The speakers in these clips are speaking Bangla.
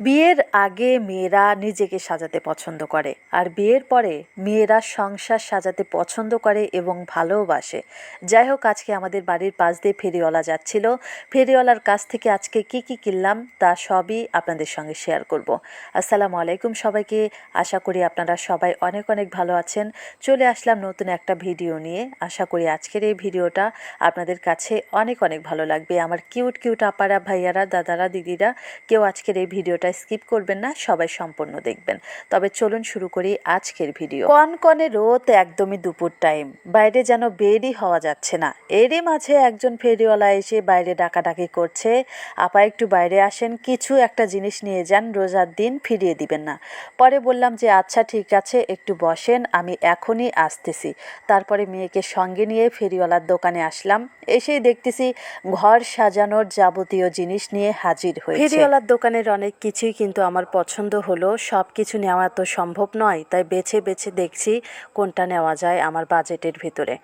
বিয়ের আগে মেয়েরা নিজেকে সাজাতে পছন্দ করে। আর বিয়ের পরে মেয়েরা সংসার সাজাতে পছন্দ করে এবং ভালোবাসে। যাই হোক, আজকে আমাদের বাড়ির পাশ দিয়ে ফেরিওয়ালা যাচ্ছিল। ফেরিওয়ালার কাছ থেকে আজকে কি কি কিনলাম তা সবই আপনাদের সঙ্গে শেয়ার করব। আসসালামু আলাইকুম সবাইকে। আশা করি আপনারা সবাই অনেক অনেক ভালো আছেন। চলে আসলাম নতুন একটা ভিডিও নিয়ে। আশা করি আজকের এই ভিডিওটা আপনাদের কাছে অনেক অনেক ভালো লাগবে। আমার কিউট কিউট আপারা ভাইয়ারা, দাদারা, দিদিরা, কেউ আজকের এই ভিডিওটা স্কিপ করবেন না, সবাই সম্পূর্ণ দেখবেন। তবে চলুন শুরু করি আজকের ভিডিও। কনকনে রোদ একদমই দুপুর টাইম, বাইরে যেন বেরই হওয়া যাচ্ছে না। এরই মাঝে একজন ফেরিওয়ালা এসে বাইরে ডাকাডাকি করছে। আপা একটু বাইরে আসেন, কিছু একটা জিনিস নিয়ে যান, রোজার দিন ফিরিয়ে দিবেন না। পরে বললাম যে আচ্ছা ঠিক আছে, একটু বসেন, আমি এখনই আসতেছি। তারপরে মেয়েকে সঙ্গে নিয়ে ফেরিওয়ালার দোকানে আসলাম। এসেই দেখতেছি ঘর সাজানোর যাবতীয় জিনিস নিয়ে হাজির হয়েছে। ফেরিওয়ালার দোকানের অনেক কিছুই কিন্তু আমার পছন্দ হলো সব কিছু নেওয়া তো সম্ভব নয়, তাই বেছে বেছে দেখছি কোনটা নেওয়া যায় আমার বাজেটের ভিতরে।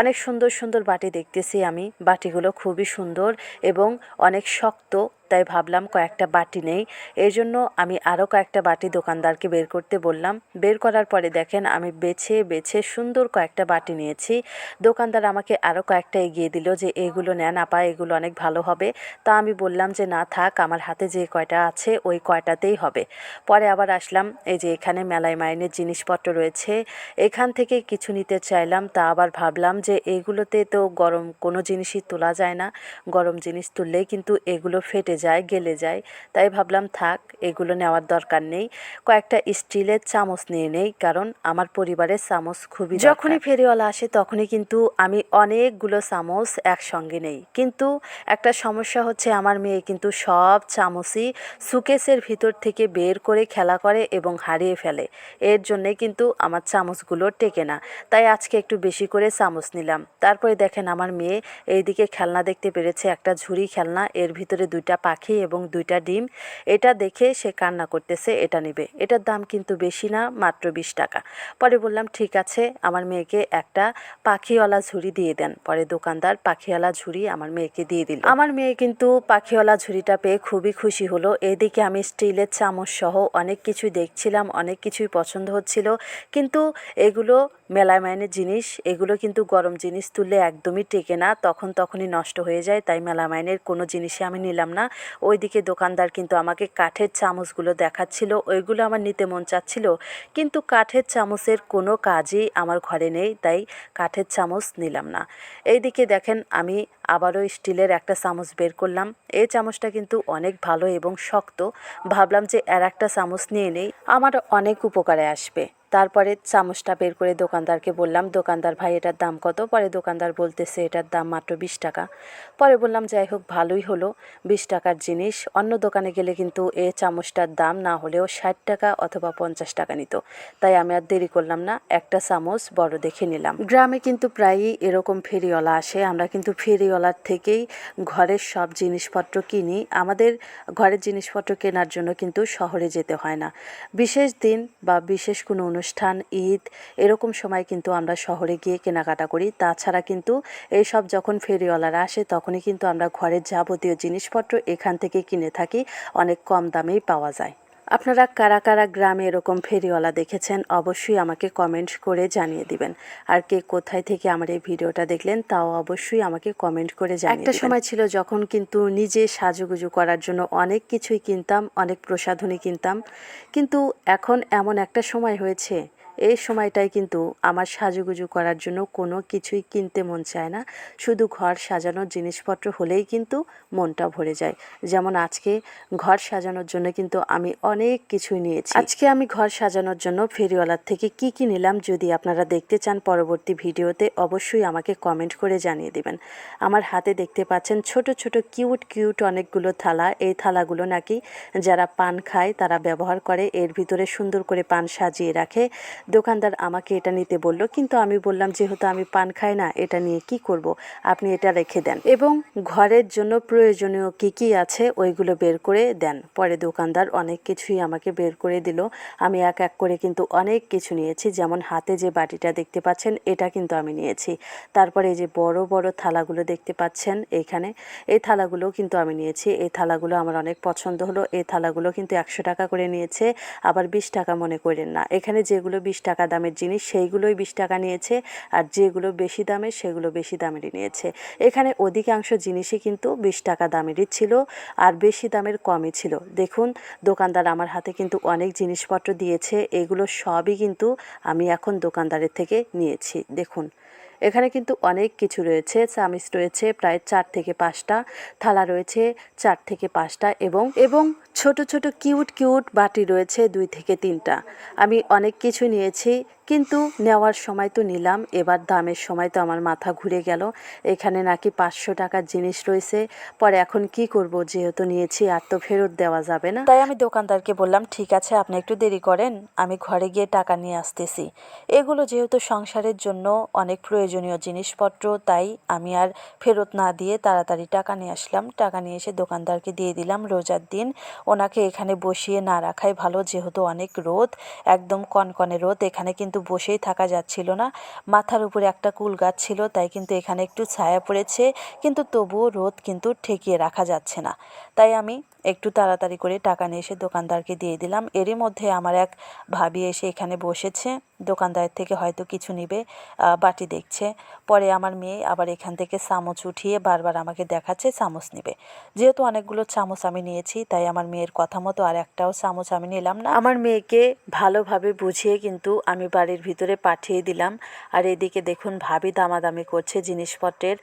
অনেক সুন্দর সুন্দর বাটি দেখতেছি আমি, বাটিগুলো খুবই সুন্দর এবং অনেক শক্ত তাই ভাবলাম কয়েকটা বাটি নেই। এই জন্য আমি আরও কয়েকটা বাটি দোকানদারকে বের করতে বললাম। বের করার পরে দেখেন আমি বেছে বেছে সুন্দর কয়েকটা বাটি নিয়েছি। দোকানদার আমাকে আরও কয়েকটা এগিয়ে দিল যে, এগুলো নেন আপা, এগুলো অনেক ভালো হবে। তা আমি বললাম যে, না থাক, আমার হাতে যে কয়টা আছে, ওই কয়টাতেই হবে। পরে আবার আসলাম, এই যে এখানে মেলায় মাইনের জিনিসপত্র রয়েছে। এখান থেকে কিছু নিতে চাইলাম, তা আবার ভাবলাম যে, এগুলোতে তো গরম কোনো জিনিসই তোলা যায় না। গরম জিনিস তুললেই কিন্তু এগুলো ফেটে যায়, গেলে যায়। তাই ভাবলাম, থাক, এগুলো নেওয়ার দরকার নেই। কয়েকটা স্টিলের চামচ নিয়ে নেই, কারণ আমার পরিবারের চামচ খুবই যখনই ফেরিওয়ালা আসে, তখনই কিন্তু আমি অনেকগুলো চামচ একসঙ্গে নেই। কিন্তু একটা সমস্যা হচ্ছে, আমার মেয়ে কিন্তু সব চামচই সুকেসের ভিতর থেকে বের করে খেলা করে এবং হারিয়ে ফেলে। এর জন্যে কিন্তু আমার চামচগুলো টেকে না। তাই আজকে একটু বেশি করে চামচ নিলাম। তারপরে দেখেন, আমার মেয়ে এইদিকে খেলনা দেখতে পেরেছে, একটা ঝুড়ি খেলনা, এর ভিতরে দুইটা পাখি এবং দুইটা ডিম, এটা দেখে সে কান্না করতেছে, এটা নেবে। এটার দাম কিন্তু বেশি না, মাত্র বিশ টাকা। পরে বললাম, ঠিক আছে, আমার মেয়েকে একটা পাখিওয়ালা ঝুড়ি দিয়ে দেন। পরে দোকানদার পাখিওয়ালা ঝুড়ি আমার মেয়েকে দিয়ে দিল। আমার মেয়ে কিন্তু পাখিওয়ালা ঝুড়িটা পেয়ে খুবই খুশি হলো। এদিকে আমি স্টিলের চামচ সহ অনেক কিছুই দেখছিলাম, অনেক কিছুই পছন্দ হচ্ছিল, কিন্তু এগুলো মেলায় মাইনের জিনিস, এগুলো কিন্তু গরম জিনিস তুললে একদমই টেকে না, তখন তখনই নষ্ট হয়ে যায়, তাই মেলা মাইনের কোনো জিনিসই আমি নিলাম না। ওইদিকে দোকানদার কিন্তু আমাকে কাঠের চামচগুলো দেখাচ্ছিল, ওইগুলো আমার নিতে মন চাচ্ছিল, কিন্তু কাঠের চামচের কোনো কাজই আমার ঘরে নেই, তাই কাঠের চামচ নিলাম না। এইদিকে দেখেন আমি আবারও স্টিলের একটা চামচ বের করলাম, এই চামচটা কিন্তু অনেক ভালো এবং শক্ত, ভাবলাম যে আর একটা চামচ নিয়ে নেই, আমার অনেক উপকারে আসবে। তারপরে চামচটা বের করে দোকানদারকে বললাম, দোকানদার ভাই, এটার দাম কত? পরে দোকানদার বলতেছে, এটার দাম মাত্র বিশ টাকা। পরে বললাম, যাই হোক, ভালোই হলো। বিশ টাকার জিনিস। অন্য দোকানে গেলে কিন্তু এ চামচটার দাম না হলেও ষাট টাকা অথবা পঞ্চাশ টাকা নিত। তাই আমি আর দেরি করলাম না। একটা চামচ বড় দেখে নিলাম। গ্রামে কিন্তু প্রায়ই এরকম ফেরিওয়ালা আসে। আমরা কিন্তু ফেরিওয়ালার থেকেই ঘরের সব জিনিসপত্র কিনি। আমাদের ঘরের জিনিসপত্র কেনার জন্য কিন্তু শহরে যেতে হয় না। বিশেষ দিন বা বিশেষ কোনো অনুষ্ঠান, ঈদ, এরকম সময় কিন্তু আমরা শহরে গিয়ে কেনাকাটা করি। তাছাড়া কিন্তু এইসব যখন ফেরিওয়ালারা আসে তখনই কিন্তু আমরা ঘরের যাবতীয় জিনিসপত্র এখান থেকে কিনে থাকি। অনেক কম দামেই পাওয়া যায়। আপনারা কারা কারা গ্রামে এরকম ফেরিওয়ালা দেখেছেন অবশ্যই আমাকে কমেন্ট করে জানিয়ে দিবেন। আর কে কোথায় থেকে আমার এই ভিডিওটা দেখলেন তাও অবশ্যই আমাকে কমেন্ট করে জানিয়ে একটা সময় ছিল যখন কিন্তু নিজে সাজুগুজু করার জন্য অনেক কিছুই কিনতাম অনেক প্রসাধনী কিনতাম। কিন্তু এখন এমন একটা সময় হয়েছে এই সময়টাই কিন্তু আমার সাজুগুজু করার জন্য কোনো কিছুই কিনতে মন চায় না। শুধু ঘর সাজানোর জিনিসপত্র হলেই কিন্তু মনটা ভরে যায়। যেমন আজকে ঘর সাজানোর জন্য কিন্তু আমি অনেক কিছুই নিয়েছি। আজকে আমি ঘর সাজানোর জন্য ফেরিওয়ালার থেকে কি কি নিলাম যদি আপনারা দেখতে চান পরবর্তী ভিডিওতে, অবশ্যই আমাকে কমেন্ট করে জানিয়ে দিবেন। আমার হাতে দেখতে পাচ্ছেন ছোট ছোট, কিউট কিউট অনেকগুলো থালা। এই থালাগুলো নাকি যারা পান খায়, তারা ব্যবহার করে। এর ভিতরে সুন্দর করে পান সাজিয়ে রাখে। দোকানদার আমাকে এটা নিতে বলল, কিন্তু আমি বললাম যেহেতু আমি পান খাই না, এটা নিয়ে কি করব? আপনি এটা রেখে দেন। এবং ঘরের জন্য প্রয়োজনীয় কি কি আছে, ওইগুলো বের করে দেন। পরে দোকানদার অনেক কিছুই আমাকে বের করে দিল। আমি এক এক করে কিন্তু অনেক কিছু নিয়েছি, যেমন হাতে যে বাটিটা দেখতে পাচ্ছেন, এটা কিন্তু আমি নিয়েছি। তারপরে এই যে বড় বড় থালাগুলো দেখতে পাচ্ছেন এইখানে এই থালাগুলো কিন্তু আমি নিয়েছি। এই থালাগুলো আমার অনেক পছন্দ হলো। এই থালাগুলো কিন্তু একশো টাকা করে নিয়েছে, আবার বিশ টাকা মনে করেন না। এখানে যেগুলো বিশ টাকা দামের জিনিস, সেইগুলোই বিশ টাকা নিয়েছে আর যেগুলো বেশি দামের সেগুলো বেশি দামেরই নিয়েছে। এখানে অধিকাংশ জিনিসই কিন্তু বিশ টাকা দামেরই ছিল আর বেশি দামের কমই ছিল। দেখুন, দোকানদার আমার হাতে কিন্তু অনেক জিনিসপত্র দিয়েছে, এগুলো সবই কিন্তু আমি এখন দোকানদারের থেকে নিয়েছি। দেখুন এখানে কিন্তু অনেক কিছু রয়েছে। চামিচ রয়েছে প্রায় চার থেকে পাঁচটা, থালা রয়েছে চার থেকে পাঁচটা এবং এবং ছোট ছোট কিউট কিউট বাটি রয়েছে দুই থেকে তিনটা। আমি অনেক কিছু নিয়েছি কিন্তু নেওয়ার সময় তো নিলাম, এবার দামের সময় তো আমার মাথা ঘুরে গেল। এখানে নাকি পাঁচশো টাকার জিনিস রয়েছে, পরে এখন কি করব? যেহেতু নিয়েছি, আর তো ফেরত দেওয়া যাবে না। তাই আমি দোকানদারকে বললাম, ঠিক আছে, আপনি একটু দেরি করেন, আমি ঘরে গিয়ে টাকা নিয়ে আসতেছি। এগুলো যেহেতু সংসারের জন্য অনেক প্রয়োজনীয় জিনিসপত্র, তাই আমি আর ফেরত না দিয়ে তাড়াতাড়ি টাকা নিয়ে আসলাম। টাকা নিয়ে এসে দোকানদারকে দিয়ে দিলাম, রোজার দিন। ওনাকে এখানে বসিয়ে না রাখাই ভালো, যেহেতু অনেক রোদ, একদম কনকনে রোদ, এখানে কিন্তু বসেই থাকা যাচ্ছিল না। মাথার উপরে একটা কুল গাছ ছিল, তাই কিন্তু এখানে একটু ছায়া পড়েছে, কিন্তু তবুও রোদ কিন্তু ঠেকিয়ে রাখা যাচ্ছে না। তাই আমি একটু তাড়াতাড়ি করে টাকা নিয়ে এসে দোকানদারকে দিয়ে দিলাম। এরই মধ্যে আমার এক ভাবি এসে এখানে বসেছে। দোকানদারের থেকে হয়তো কিছু নিবে বাটি দেখছে। পরে আমার মেয়ে আবার এখান থেকে চামচ উঠিয়ে বারবার আমাকে দেখাচ্ছে, চামচ নেবে। যেহেতু অনেকগুলো চামচ আমি নিয়েছি, তাই আমার মেয়ের কথা মতো আর একটাও চামচ আমি নিলাম না। আমার মেয়েকে ভালোভাবে বুঝিয়ে কিন্তু আমি বাড়ির ভিতরে পাঠিয়ে দিলাম। আর এদিকে দেখুন ভাবি দামাদামি করছে জিনিসপত্রের।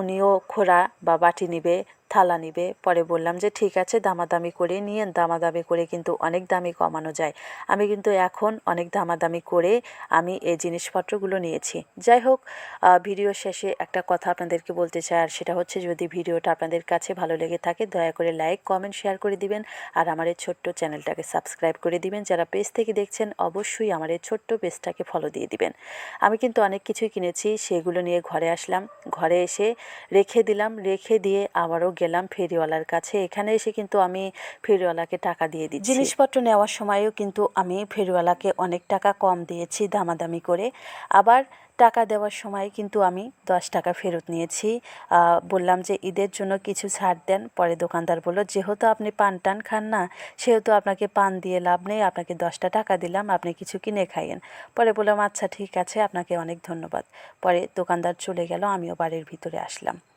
উনিও খোড়া বা বাটি নিবে। থালা নিবে। পরে বললাম যে, ঠিক আছে, দামাদামি করে নিয়ে দামাদামি করে কিন্তু অনেক দামি কমানো যায়। আমি কিন্তু এখন অনেক দামাদামি করে আমি এই জিনিসপত্রগুলো নিয়েছি। যাই হোক ভিডিও শেষে একটা কথা আপনাদেরকে বলতে চাই, আর সেটা হচ্ছে যদি ভিডিওটা আপনাদের কাছে ভালো লেগে থাকে, দয়া করে লাইক, কমেন্ট, শেয়ার করে দিবেন। আর আমার এই ছোট্ট চ্যানেলটাকে সাবস্ক্রাইব করে দিবেন। যারা পেজ থেকে দেখছেন, অবশ্যই আমার এই ছোট্ট পেজটাকে ফলো দিয়ে দিবেন। আমি কিন্তু অনেক কিছুই কিনেছি, সেগুলো নিয়ে ঘরে আসলাম। ঘরে এসে রেখে দিলাম। রেখে দিয়ে আবারও গেলাম ফেরিওয়ালার কাছে। এখানে এসে কিন্তু আমি ফেরিওয়ালাকে টাকা দিয়ে দিচ্ছি। জিনিসপত্র নেওয়ার সময়ও কিন্তু আমি ফেরিওয়ালাকে অনেক টাকা কম দিয়েছি দামাদামি করে। আবার টাকা দেওয়ার সময় কিন্তু আমি দশ টাকা ফেরত নিয়েছি। বললাম যে ঈদের জন্য কিছু ছাড় দেন। পরে দোকানদার বলল, যেহেতু আপনি পান টান খান না, সেহেতু আপনাকে পান দিয়ে লাভ নেই, আপনাকে দশটা টাকা দিলাম, আপনি কিছু কিনে খাইয়েন। পরে বললাম আচ্ছা ঠিক আছে, আপনাকে অনেক ধন্যবাদ। পরে দোকানদার চলে গেল, আমিও বাড়ির ভিতরে আসলাম।